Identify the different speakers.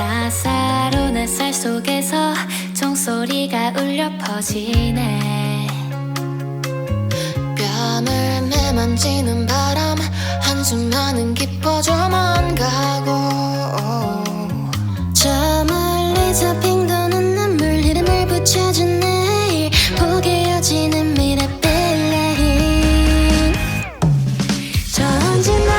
Speaker 1: 따사로운 햇살 속에서 종소리가 울려 퍼지네.
Speaker 2: 뺨을 매만지는 바람 한숨 나는 깊어져만 가고.
Speaker 1: 저 멀리서 핑도는 눈물 이름을 붙여준 내일. 보게 여지는 미래 빌레인. 저 언제나